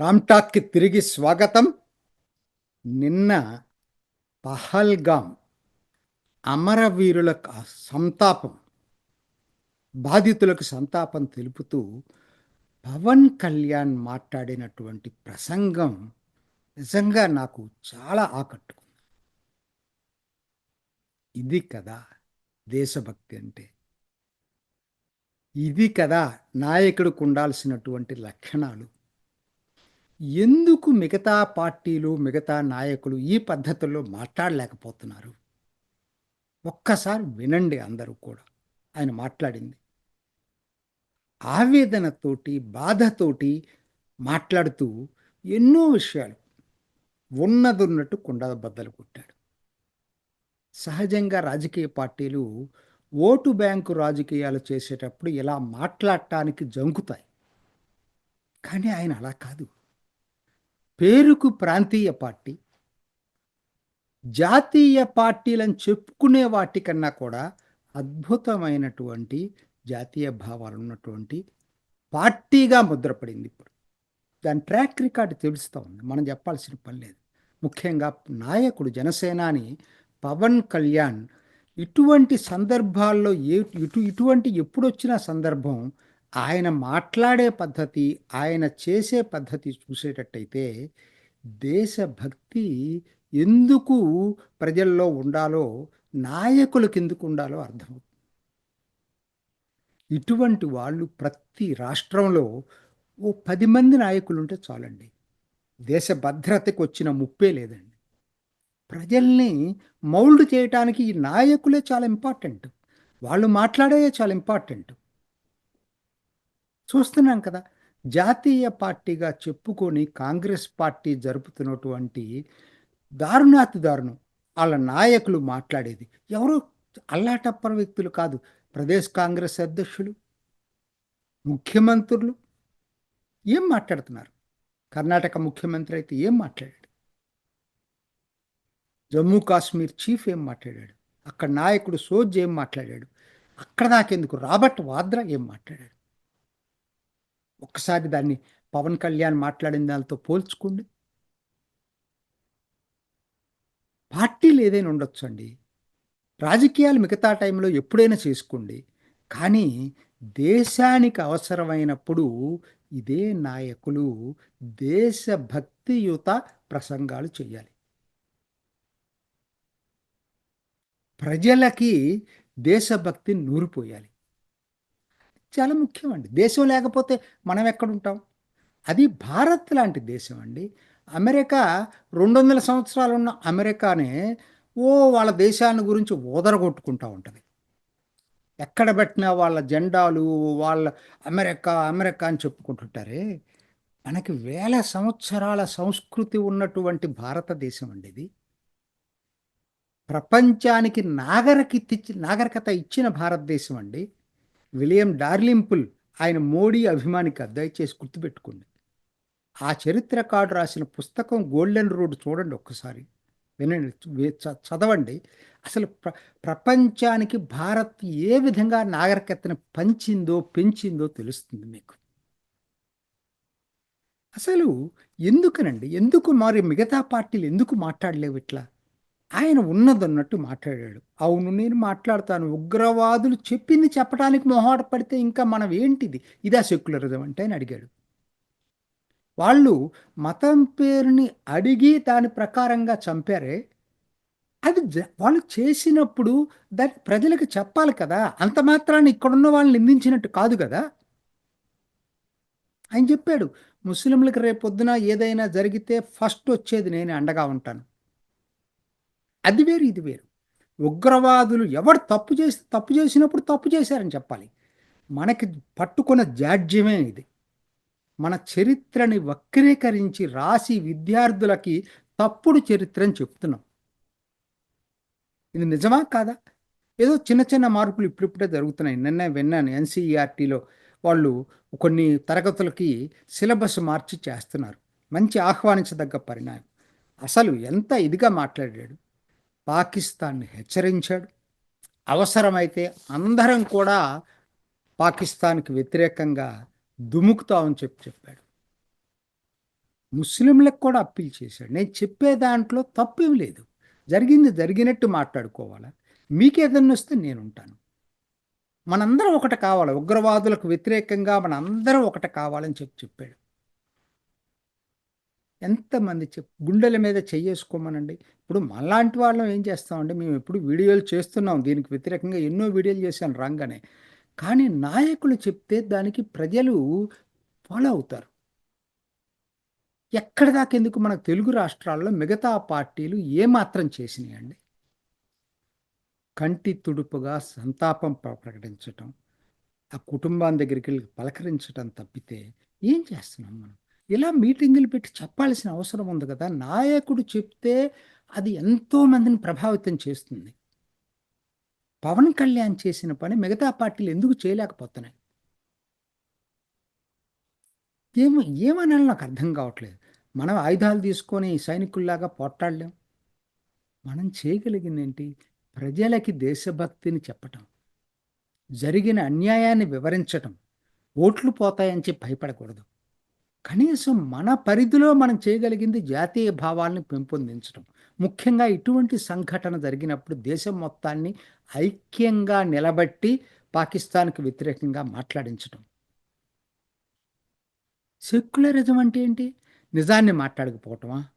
రామ్టాక్కి తిరిగి స్వాగతం. నిన్న పహల్గాం అమరవీరులకు సంతాపం బాధితులకు సంతాపం తెలుపుతూ పవన్ కళ్యాణ్ మాట్లాడినటువంటి ప్రసంగం నిజంగా నాకు చాలా ఆకట్టుకుంది. ఇది కదా దేశభక్తి అంటే. ఇది కదా నాయకుడికి ఉండాల్సినటువంటి లక్షణాలు. ఎందుకు మిగతా పార్టీలు మిగతా నాయకులు ఈ పద్ధతుల్లో మాట్లాడలేకపోతున్నారు? ఒక్కసారి వినండి అందరూ కూడా. ఆయన మాట్లాడింది. ఆవేదనతోటి బాధతోటి మాట్లాడుతూ ఎన్నో విషయాలు ఉన్నదున్నట్టు కుండ బద్దలు కొట్టాడు. సహజంగా రాజకీయ పార్టీలు ఓటు బ్యాంకు రాజకీయాలు చేసేటప్పుడు ఇలా మాట్లాడటానికి జంకుతాయి. కానీ ఆయన అలా కాదు. పేరుకు ప్రాంతీయ పార్టీ జాతీయ పార్టీలను చెప్పుకునే వాటికన్నా కూడా అద్భుతమైనటువంటి జాతీయ భావాలు ఉన్నటువంటి పార్టీగా ముద్రపడింది ఇప్పుడు. దాని ట్రాక్ రికార్డు తెలుస్తూ ఉంది. మనం చెప్పాల్సిన పని లేదు. ముఖ్యంగా నాయకుడు జనసేనాని పవన్ కళ్యాణ్ ఇటువంటి సందర్భాల్లో ఏ ఇటు ఇటువంటి ఎప్పుడొచ్చిన సందర్భం ఆయన మాట్లాడే పద్ధతి ఆయన చేసే పద్ధతి చూసేటట్టయితే దేశభక్తి ఎందుకు ప్రజల్లో ఉండాలో నాయకులకు ఎందుకు ఉండాలో అర్థమవుతుంది. ఇటువంటి వాళ్ళు ప్రతి రాష్ట్రంలో ఓ పది మంది నాయకులు ఉంటే చాలండి. దేశ భద్రతకు వచ్చిన ముప్పే లేదండి. ప్రజల్ని మౌల్డ్ చేయటానికి ఈ నాయకులే చాలా ఇంపార్టెంట్. వాళ్ళు మాట్లాడే చాలా ఇంపార్టెంట్. చూస్తున్నాం కదా జాతీయ పార్టీగా చెప్పుకొని కాంగ్రెస్ పార్టీ జరుపుతున్నటువంటి దారుణాతి దారుణం. వాళ్ళ నాయకులు మాట్లాడేది. ఎవరు? అల్లాటప్పని వ్యక్తులు కాదు. ప్రదేశ్ కాంగ్రెస్ అధ్యక్షులు ముఖ్యమంత్రులు. ఏం మాట్లాడుతున్నారు? కర్ణాటక ముఖ్యమంత్రి అయితే ఏం మాట్లాడాడు? జమ్మూ కాశ్మీర్ చీఫ్ ఏం మాట్లాడాడు? అక్కడ నాయకుడు సోజ్ ఏం మాట్లాడాడు? అక్కడ దాకెందుకు? రాబర్ట్ వాద్రా ఏం మాట్లాడాడు? ఒక్కసారి దాన్ని పవన్ కళ్యాణ్ మాట్లాడిన దానితో పోల్చుకోండి. పార్టీలు ఏదైనా ఉండొచ్చు అండి. రాజకీయాలు మిగతా టైంలో ఎప్పుడైనా చేసుకోండి. కానీ దేశానికి అవసరమైనప్పుడు ఇదే నాయకులు దేశభక్తియుత ప్రసంగాలు చేయాలి ప్రజలకి దేశభక్తి నూరిపోయాలి. చాలా ముఖ్యం అండి దేశం లేకపోతే మనం ఎక్కడుంటాం? అది భారత్ లాంటి దేశం అండి. అమెరికా రెండు వందల సంవత్సరాలు ఉన్న అమెరికానే ఓ వాళ్ళ దేశాన్ని గురించి ఓదరగొట్టుకుంటూ ఉంటుంది. ఎక్కడ పెట్టినా వాళ్ళ జెండాలు వాళ్ళ అమెరికా అమెరికా అని చెప్పుకుంటుంటారే. మనకి వేల సంవత్సరాల సంస్కృతి ఉన్నటువంటి భారతదేశం అండి ఇది. ప్రపంచానికి నాగరికత నాగరికత ఇచ్చిన భారతదేశం అండి. విలియం డార్లింపుల్ ఆయన మోడీ అభిమానికి దయచేసి గుర్తుపెట్టుకోండి ఆ చరిత్రకారుడు రాసిన పుస్తకం గోల్డెన్ రోడ్ చూడండి ఒక్కసారి. వినండి చదవండి. అసలు ప్ర ప్రపంచానికి భారత్ ఏ విధంగా నాగరికతను పంచిందో పెంచిందో తెలుస్తుంది మీకు. అసలు ఎందుకనండి? ఎందుకు మరి మిగతా పార్టీలు ఎందుకు మాట్లాడలేవు ఇట్లా? ఆయన ఉన్నదన్నట్టు మాట్లాడాడు. అవును నేను మాట్లాడతాను. ఉగ్రవాదులు చెప్పింది చెప్పడానికి మొహాట పడితే ఇంకా మనం ఏంటిది? ఇదా సెక్యులరిజం అంటే అని అడిగాడు. వాళ్ళు మతం పేరుని అడిగి దాని ప్రకారంగా చంపారే అది వాళ్ళు చేసినప్పుడు దాన్ని ప్రజలకు చెప్పాలి కదా. అంత మాత్రాన్ని ఇక్కడున్న వాళ్ళని నిందించినట్టు కాదు కదా. ఆయన చెప్పాడు ముస్లింలకు రేపొద్దున ఏదైనా జరిగితే ఫస్ట్ వచ్చేది నేను అండగా ఉంటాను. అది వేరు ఇది వేరు. ఉగ్రవాదులు ఎవరు తప్పు చేసి తప్పు చేసినప్పుడు తప్పు చేశారని చెప్పాలి. మనకి పట్టుకున్న జాడ్యమే ఇది. మన చరిత్రని వక్రీకరించి రాసి విద్యార్థులకి తప్పుడు చరిత్రని చెప్తున్నాం. ఇది నిజమా కాదా? ఏదో చిన్న చిన్న మార్పులు ఇప్పుడిప్పుడే జరుగుతున్నాయి. నిన్న విన్నాను ఎన్సీఈఆర్టీలో వాళ్ళు కొన్ని తరగతులకి సిలబస్ మార్చి చేస్తున్నారు. మంచి ఆహ్వానించదగ్గ పరిణామం. అసలు ఎంత ఇదిగా మాట్లాడాడు. పాకిస్తాన్ని హెచ్చరించాడు. అవసరమైతే అందరం కూడా పాకిస్తాన్కి వ్యతిరేకంగా దుముకుతామని చెప్పి చెప్పాడు. ముస్లింలకు కూడా అప్పీల్ చేశాడు. నేను చెప్పే దాంట్లో తప్పేం లేదు. జరిగింది జరిగినట్టు మాట్లాడుకోవాలా? మీకేదన్నా వస్తే నేను ఉంటాను మనందరం ఒకటి కావాలి. ఉగ్రవాదులకు వ్యతిరేకంగా మనందరం ఒకటి కావాలని చెప్పి చెప్పాడు. ఎంతమంది చెప్ గుండెల మీద చెయ్యేసుకోమనండి. ఇప్పుడు మనలాంటి వాళ్ళం ఏం చేస్తామంటే మేము ఎప్పుడు వీడియోలు చేస్తున్నాం. దీనికి వ్యతిరేకంగా ఎన్నో వీడియోలు చేశాను రాగానే. కానీ నాయకులు చెప్తే దానికి ప్రజలు ఫాలో అవుతారు. ఎక్కడి దాకా ఎందుకు మన తెలుగు రాష్ట్రాల్లో మిగతా పార్టీలు ఏమాత్రం చేసినాయండి? కంటి తుడుపుగా సంతాపం ప్రకటించటం ఆ కుటుంబాన్ని దగ్గరికి వెళ్ళి పలకరించటం తప్పితే ఏం చేస్తున్నాం మనం? ఇలా మీటింగులు పెట్టి చెప్పాల్సిన అవసరం ఉంది కదా. నాయకుడు చెప్తే అది ఎంతో మందిని ప్రభావితం చేస్తుంది. పవన్ కళ్యాణ్ చేసిన పని మిగతా పార్టీలు ఎందుకు చేయలేకపోతున్నాయి? ఏమో ఏమనాలి నాకు అర్థం కావట్లేదు. మనం ఆయుధాలు తీసుకొని సైనికుల్లాగా పోట్లాడలేం. మనం చేయగలిగింది ఏంటి ప్రజలకి దేశభక్తిని చెప్పటం. జరిగిన అన్యాయాన్ని వివరించటం. ఓట్లు పోతాయని చెప్పి భయపడకూడదు. కనీసం మన పరిధిలో మనం చేయగలిగింది జాతీయ భావాలను పెంపొందించడం. ముఖ్యంగా ఇటువంటి సంఘటన జరిగినప్పుడు దేశం మొత్తాన్ని ఐక్యంగా నిలబట్టి పాకిస్తాన్కు వ్యతిరేకంగా మాట్లాడించడం. సెక్యులరిజం అంటే ఏంటి? నిజాన్ని మాట్లాడకపోవటమా?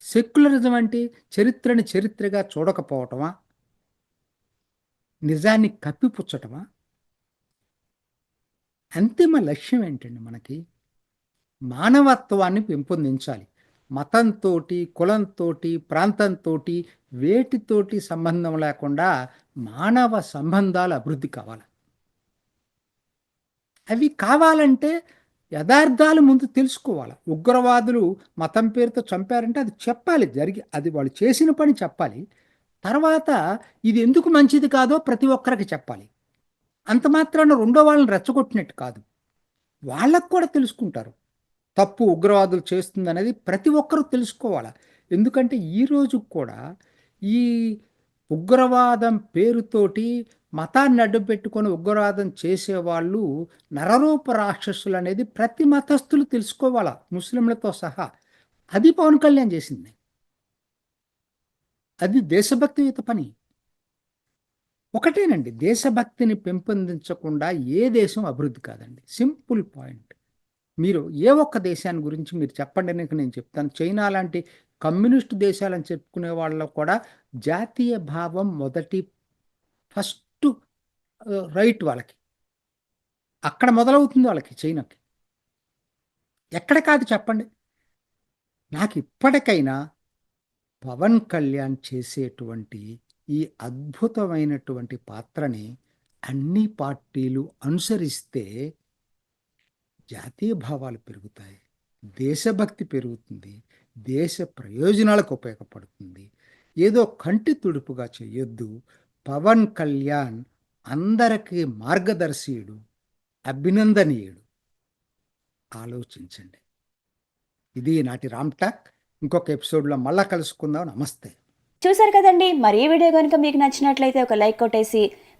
సెక్యులరిజం అంటే చరిత్రని చరిత్రగా చూడకపోవటమా? నిజాన్ని కప్పిపుచ్చటమా? అంతిమ లక్ష్యం ఏంటండి మనకి? మానవత్వాన్ని పెంపొందించాలి. మతంతో కులంతో ప్రాంతంతో వేటితోటి సంబంధం లేకుండా మానవ సంబంధాలు అభివృద్ధి కావాలి. అవి కావాలంటే యథార్థాలు ముందు తెలుసుకోవాలి. ఉగ్రవాదులు మతం పేరుతో చంపారంటే అది చెప్పాలి జరిగి అది వాళ్ళు చేసిన పని చెప్పాలి. తర్వాత ఇది ఎందుకు మంచిది కాదో ప్రతి ఒక్కరికి చెప్పాలి. అంత మాత్రాన రెండో వాళ్ళని రెచ్చగొట్టినట్టు కాదు. వాళ్ళకు కూడా తెలుసుకుంటారు. తప్పు ఉగ్రవాదులు చేస్తుందనేది ప్రతి ఒక్కరూ తెలుసుకోవాలి? ఎందుకంటే ఈరోజు కూడా ఈ ఉగ్రవాదం పేరుతోటి మతాన్ని అడ్డు పెట్టుకొని ఉగ్రవాదం చేసేవాళ్ళు నరరూప రాక్షసులు అనేది ప్రతి మతస్థులు తెలుసుకోవాలా? ముస్లింలతో సహా. అది పవన్ కళ్యాణ్ చేసింది. అది దేశభక్తియుత పని. ఒకటేనండి దేశభక్తిని పెంపొందించకుండా ఏ దేశం అభివృద్ధి కాదండి. Simple point. మీరు ఏ ఒక్క దేశాన్ని గురించి మీరు చెప్పండి అని నేను చెప్తాను. చైనా లాంటి కమ్యూనిస్ట్ దేశాలని చెప్పుకునే వాళ్ళలో కూడా జాతీయ భావం మొదటి ఫస్ట్ రైట్ వాళ్ళకి. అక్కడ మొదలవుతుంది వాళ్ళకి చైనాకి. ఎక్కడ కాదు చెప్పండి. నాకు ఇప్పటికైనా పవన్ కళ్యాణ్ చేసేటువంటి ఈ అద్భుతమైనటువంటి పాత్రని అన్ని పార్టీలు అనుసరిస్తే జాతీయ భావాలు పెరుగుతాయి దేశభక్తి పెరుగుతుంది దేశ ప్రయోజనాలకు ఉపయోగపడుతుంది. ఏదో కంటి తుడుపుగా చేయొద్దు. పవన్ కళ్యాణ్ అందరికీ మార్గదర్శీయుడు అభినందనీయుడు. ఆలోచించండి. ఇది నాటి రామ్ టాక్. ఇంకొక ఎపిసోడ్లో మళ్ళా కలుసుకుందాం. నమస్తే. చూసారు కదండి మరి ఈ వీడియో కనుక మీకు నచ్చినట్లయితే ఒక లైక్ కొట్టేసి